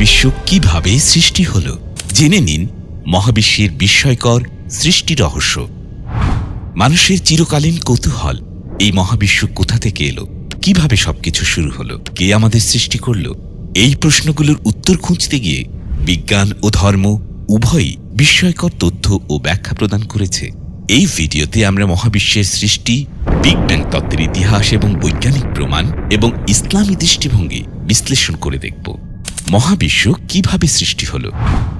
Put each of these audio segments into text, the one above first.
মহাবিশ্ব কীভাবে সৃষ্টি হল? জেনে নিন মহাবিশ্বের বিস্ময়কর সৃষ্টি রহস্য। মানুষের চিরকালীন কৌতূহল এই মহাবিশ্ব কোথা থেকে এলো? কীভাবে সবকিছু শুরু হলো? কে আমাদের সৃষ্টি করল? এই প্রশ্নগুলোর উত্তর খুঁজতে গিয়ে বিজ্ঞান ও ধর্ম উভয়ই বিস্ময়কর তথ্য ও ব্যাখ্যা প্রদান করেছে। এই ভিডিওতে আমরা মহাবিশ্বের সৃষ্টি বিগ ব্যাং তত্ত্বের ইতিহাস এবং বৈজ্ঞানিক প্রমাণ এবং ইসলামী দৃষ্টিভঙ্গি বিশ্লেষণ করে দেখব। মহাবিশ্ব কীভাবে সৃষ্টি হল?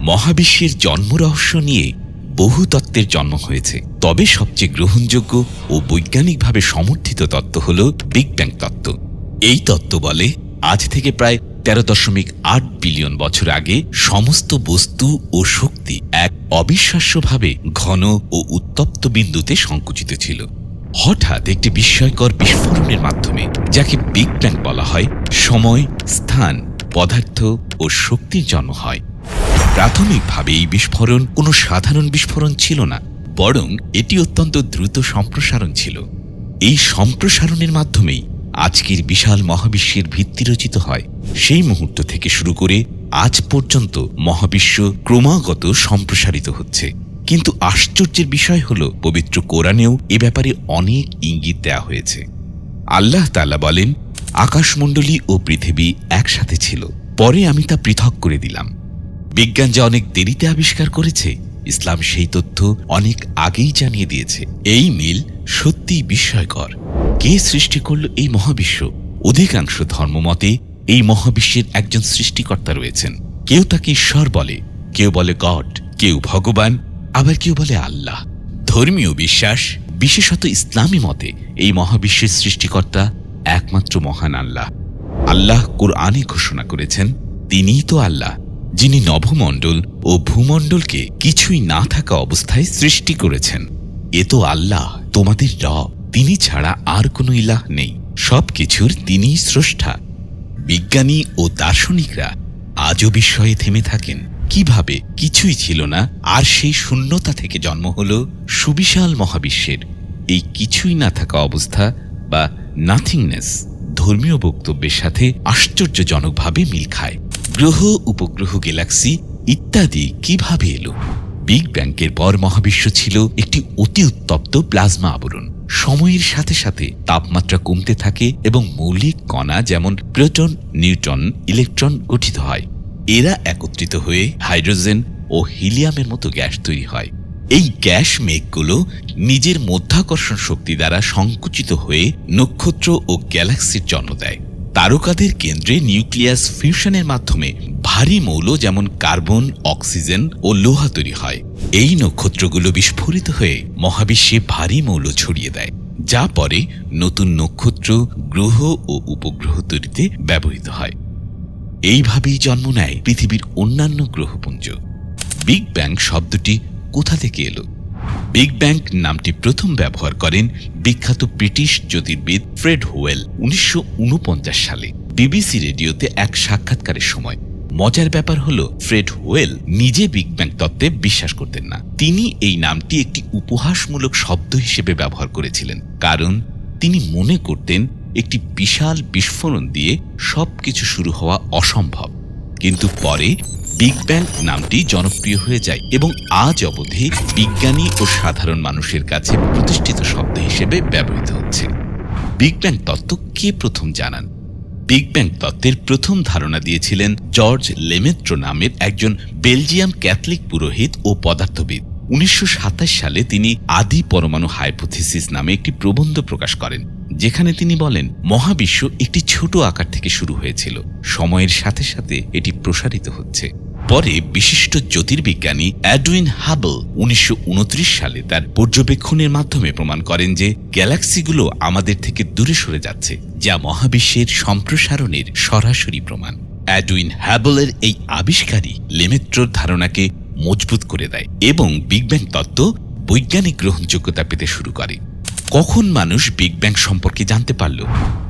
মহাবিশ্বের জন্ম রহস্য নিয়ে বহু তত্ত্বের জন্ম হয়েছে। তবে সবচেয়ে গ্রহণযোগ্য ও বৈজ্ঞানিকভাবে সমর্থিত তত্ত্ব হল বিগ ব্যাং তত্ত্ব। এই তত্ত্ব বলে, আজ থেকে প্রায় তেরো দশমিক আট বিলিয়ন বছর আগে সমস্ত বস্তু ও শক্তি এক অবিশ্বাস্যভাবে ঘন ও উত্তপ্ত বিন্দুতে সংকুচিত ছিল। হঠাৎ একটি বিস্ময়কর বিস্ফোরণের মাধ্যমে, যাকে বিগ ব্যাং বলা হয়, সময়, স্থান পদার্থ ও শক্তির জন্ম হয়। প্রাথমিকভাবে এই বিস্ফোরণ কোনো সাধারণ বিস্ফোরণ ছিল না, বরং এটি অত্যন্ত দ্রুত সম্প্রসারণ ছিল। এই সম্প্রসারণের মাধ্যমেই আজকের বিশাল মহাবিশ্বের ভিত্তি রচিত হয়। সেই মুহূর্ত থেকে শুরু করে আজ পর্যন্ত মহাবিশ্ব ক্রমাগত সম্প্রসারিত হচ্ছে। কিন্তু আশ্চর্যের বিষয় হল, পবিত্র কোরআনেও এ ব্যাপারে অনেক ইঙ্গিত দেয়া হয়েছে। আল্লাহ তালা বলেন আকাশমণ্ডলী ও পৃথিবী একসাথে ছিল। পরে আমি তা পৃথক করে দিলাম। বিজ্ঞান যা অনেক দেরিতে আবিষ্কার করেছে, ইসলাম সেই তথ্য অনেক আগেই জানিয়ে দিয়েছে। এই মিল সত্যিই বিস্ময়কর। কে সৃষ্টি করল এই মহাবিশ্ব? অধিকাংশ ধর্মমতে এই মহাবিশ্বের একজন সৃষ্টিকর্তা রয়েছেন। কেউ তাকে ঈশ্বর বলে, কেউ বলে গড, কেউ ভগবান, আবার কেউ বলে আল্লাহ। ধর্মীয় বিশ্বাস, বিশেষত ইসলামী মতে, এই মহাবিশ্বের সৃষ্টিকর্তা একমাত্র মহান আল্লাহ। আল্লাহ কোরআনে ঘোষণা করেছেন, তিনিই তো আল্লাহ, যিনি নভমণ্ডল ও ভূমণ্ডলকে কিছুই না থাকা অবস্থায় সৃষ্টি করেছেন। এ তো আল্লাহ, তোমাদের রব, তিনি ছাড়া আর কোনো ইলাহ নেই, সবকিছুর তিনিই স্রষ্টা। বিজ্ঞানী ও দার্শনিকরা আজও বিস্ময়ে থেমে থাকেন, কীভাবে কিছুই ছিল না, আর সেই শূন্যতা থেকে জন্ম হল সুবিশাল মহাবিশ্বের। এই কিছুই না থাকা অবস্থা বা নাথিংনেস ধর্মীয় বক্তব্যের সাথে আশ্চর্যজনকভাবে মিল খায়। গ্রহ, উপগ্রহ গ্যালাক্সি ইত্যাদি কীভাবে এলো? বিগ ব্যাংকের পর মহাবিশ্ব ছিল একটি অতি উত্তপ্ত প্লাজমা আবরণ। সময়ের সাথে সাথে তাপমাত্রা কমতে থাকে এবং মৌলিক কণা যেমন প্রোটন, নিউটন, ইলেকট্রন গঠিত হয়। এরা একত্রিত হয়ে হাইড্রোজেন ও হিলিয়ামের মতো গ্যাস তৈরি হয়। এই গ্যাস মেঘগুলো নিজের মধ্যাকর্ষণ শক্তি দ্বারা সংকুচিত হয়ে নক্ষত্র ও গ্যালাক্সির জন্ম দেয়। তারকাদের কেন্দ্রে নিউক্লিয়াস ফিউশনের মাধ্যমে ভারী মৌল যেমন কার্বন, অক্সিজেন ও লোহা তৈরি হয়। এই নক্ষত্রগুলো বিস্ফোরিত হয়ে মহাবিশ্বে ভারী মৌল ছড়িয়ে দেয়, যা পরে নতুন নক্ষত্র, গ্রহ ও উপগ্রহ তৈরিতে ব্যবহৃত হয়। এইভাবেই জন্ম নেয় পৃথিবীর অন্যান্য গ্রহপুঞ্জ। বিগ ব্যাং শব্দটি কোথা থেকে এলো? বিগ ব্যাং নামটি প্রথম ব্যবহার করেন বিখ্যাত ব্রিটিশ জ্যোতির্বিদ ফ্রেড হোয়েল উনিশশো সালে। বিবিসি রেডিওতে এক সাক্ষাৎকারের সময়। মজার ব্যাপার হল, ফ্রেড হোয়েল নিজে বিগ ব্যাং তত্ত্বে বিশ্বাস করতেন না। তিনি এই নামটি একটি উপহাসমূলক শব্দ হিসেবে ব্যবহার করেছিলেন। কারণ, তিনি মনে করতেন একটি বিশাল বিস্ফোরণ দিয়ে সবকিছু শুরু হওয়া অসম্ভব। কিন্তু পরে বিগ ব্যাং নামটি জনপ্রিয় হয়ে যায় এবং আজ অবধি বিজ্ঞানী ও সাধারণ মানুষের কাছে প্রতিষ্ঠিত শব্দ হিসেবে ব্যবহৃত হচ্ছে। বিগ ব্যাং তত্ত্ব কে প্রথম জানান? বিগ ব্যাং তত্ত্বের প্রথম ধারণা দিয়েছিলেন জর্জ লেমেত্রো নামের একজন বেলজিয়াম ক্যাথলিক পুরোহিত ও পদার্থবিদ। উনিশশো সাতাশ সালে তিনি আদি পরমাণু হাইপোথিসিস নামে একটি প্রবন্ধ প্রকাশ করেন, যেখানে তিনি বলেন, মহাবিশ্ব একটি ছোট আকার থেকে শুরু হয়েছিল। সময়ের সাথে সাথে এটি প্রসারিত হচ্ছে। পরে বিশিষ্ট জ্যোতির্বিজ্ঞানী অ্যাডুইন হাবল উনিশশো উনত্রিশ সালে তার পর্যবেক্ষণের মাধ্যমে প্রমাণ করেন যে গ্যালাক্সিগুলো আমাদের থেকে দূরে সরে যাচ্ছে, যা মহাবিশ্বের সম্প্রসারণের সরাসরি প্রমাণ। অ্যাডুইন হ্যাবলের এই আবিষ্কারই লেমেট্রোর ধারণাকে মজবুত করে দেয় এবং বিগ ব্যাং তত্ত্ব বৈজ্ঞানিক গ্রহণযোগ্যতা পেতে শুরু করে। কখন মানুষ বিগ ব্যাং সম্পর্কে জানতে পারল?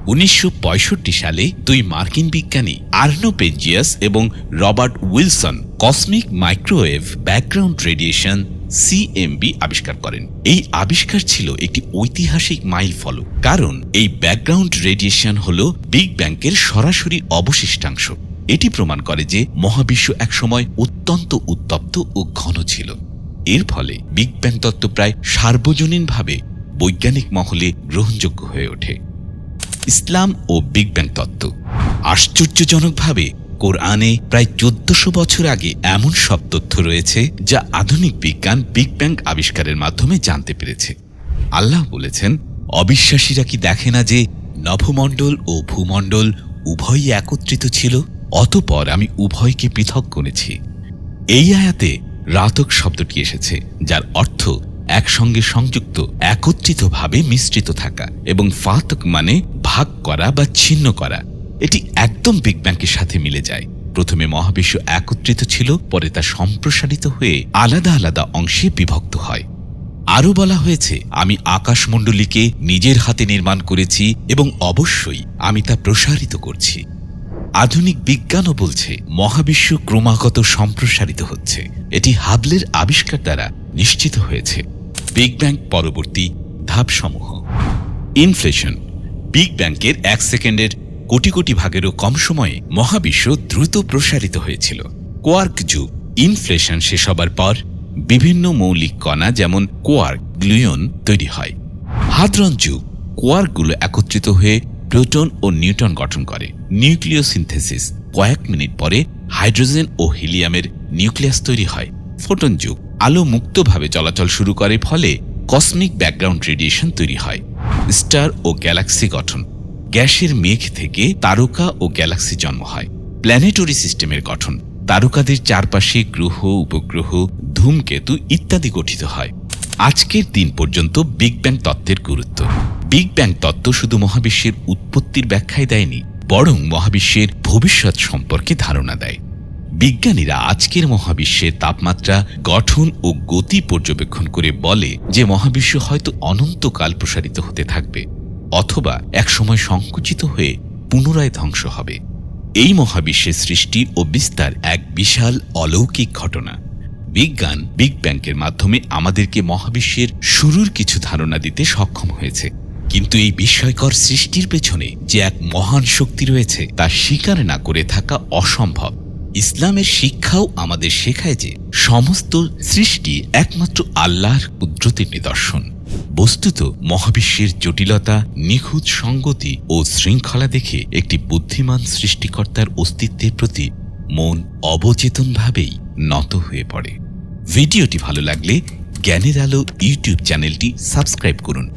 উনিশশো পঁয়ষট্টি সালে দুই মার্কিন বিজ্ঞানী আর্নো পেজিয়াস এবং Robert Wilson cosmic microwave background radiation CMB আবিষ্কার করেন। এই আবিষ্কার ছিল একটি ঐতিহাসিক মাইল ফলক, কারণ এই ব্যাকগ্রাউন্ড রেডিয়েশন হল বিগ ব্যাংকের সরাসরি অবশিষ্টাংশ। এটি প্রমাণ করে যে মহাবিশ্ব একসময় অত্যন্ত উত্তপ্ত ও ঘন ছিল। এর ফলে বিগ ব্যাং তত্ত্ব প্রায় সার্বজনীনভাবে বৈজ্ঞানিক মহলে গ্রহণযোগ্য হয়ে ওঠে। ইসলাম ও বিগ ব্যাং তত্ত্ব। আশ্চর্যজনকভাবে, কোরআনে প্রায় চোদ্দশো বছর আগে এমন সব তথ্য রয়েছে যা আধুনিক বিজ্ঞান বিগ ব্যাং আবিষ্কারের মাধ্যমে জানতে পেরেছে। আল্লাহ বলেছেন, অবিশ্বাসীরা কি দেখে না যে নভমণ্ডল ও ভূমণ্ডল উভয়ই একত্রিত ছিল, অতপর আমি উভয়কে পৃথক করেছি। এই আয়াতে রাতক শব্দটি এসেছে, যার অর্থ একসঙ্গে সংযুক্ত, একত্রিতভাবে মিশ্রিত থাকা এবং ফাতক মানে ভাগ করা বা ছিন্ন করা। এটি একদম বিগ ব্যাংকের সাথে মিলে যায়। প্রথমে মহাবিশ্ব একত্রিত ছিল, পরে তা সম্প্রসারিত হয়ে আলাদা আলাদা অংশে বিভক্ত হয়। আরও বলা হয়েছে, আমি আকাশমণ্ডলীকে নিজের হাতে নির্মাণ করেছি এবং অবশ্যই আমি তা প্রসারিত করছি। আধুনিক বিজ্ঞানও বলছে, মহাবিশ্ব ক্রমাগত সম্প্রসারিত হচ্ছে। এটি হাবলের আবিষ্কার দ্বারা নিশ্চিত হয়েছে। বিগ ব্যাং পরবর্তী ধাপসমূহ। ইনফ্লেশন বিগ ব্যাংকের এক সেকেন্ডের কোটি কোটি ভাগেরও কম সময়ে মহাবিশ্ব দ্রুত প্রসারিত হয়েছিল। কোয়ার্ক যুগ ইনফ্লেশন শেষ হবার পর বিভিন্ন মৌলিক কণা যেমন কোয়ার্ক গ্লুয়ন তৈরি হয়। হাদ্রন যুগ কোয়ার্কগুলো একত্রিত হয়ে প্রোটন ও নিউটন গঠন করে। নিউক্লিওসিনথেসিস কয়েক মিনিট পরে হাইড্রোজেন ও হিলিয়ামের নিউক্লিয়াস তৈরি হয়। ফোটন যুগ আলো মুক্তভাবে চলাচল শুরু করে ফলে কসমিক ব্যাকগ্রাউন্ড রেডিয়েশন তৈরি হয়। স্টার ও গ্যালাক্সি গঠন। গ্যাসের মেঘ থেকে তারকা ও গ্যালাক্সি জন্ম হয়। প্ল্যানেটরি সিস্টেমের গঠন। তারকাদের চারপাশে গ্রহ, উপগ্রহ, ধূমকেতু ইত্যাদি গঠিত হয়। আজকের দিন পর্যন্ত বিগ ব্যাং তত্ত্বের গুরুত্ব। বিগ ব্যাং তত্ত্ব শুধু মহাবিশ্বের উৎপত্তির ব্যাখ্যায় দেয়নি, বরং মহাবিশ্বের ভবিষ্যৎ সম্পর্কে ধারণা দেয়। বিজ্ঞানীরা আজকের মহাবিশ্বের তাপমাত্রা, গঠন ও গতি পর্যবেক্ষণ করে বলে যে মহাবিশ্ব হয়তো অনন্তকাল প্রসারিত হতে থাকবে, অথবা একসময় সংকুচিত হয়ে পুনরায় ধ্বংস হবে। এই মহাবিশ্বের সৃষ্টি ও বিস্তার এক বিশাল অলৌকিক ঘটনা। বিজ্ঞান বিগ ব্যাংকের মাধ্যমে আমাদেরকে মহাবিশ্বের শুরুর কিছু ধারণা দিতে সক্ষম হয়েছে। কিন্তু এই বিস্ময়কর সৃষ্টির পেছনে যে এক মহান শক্তি রয়েছে, তা স্বীকার না করে থাকা অসম্ভব। ইসলামের শিক্ষাও আমাদের শেখায় যে সমস্ত সৃষ্টি একমাত্র আল্লাহর কুদরতের নিদর্শন। বস্তুত মহাবিশ্বের জটিলতা, নিখুঁত সঙ্গতি ও শৃঙ্খলা দেখে একটি বুদ্ধিমান সৃষ্টিকর্তার অস্তিত্বের প্রতি মন অবচেতনভাবেই নত হয়ে পড়ে। ভিডিওটি ভালো লাগলে জ্ঞানের আলো ইউটিউব চ্যানেলটি সাবস্ক্রাইব করুন।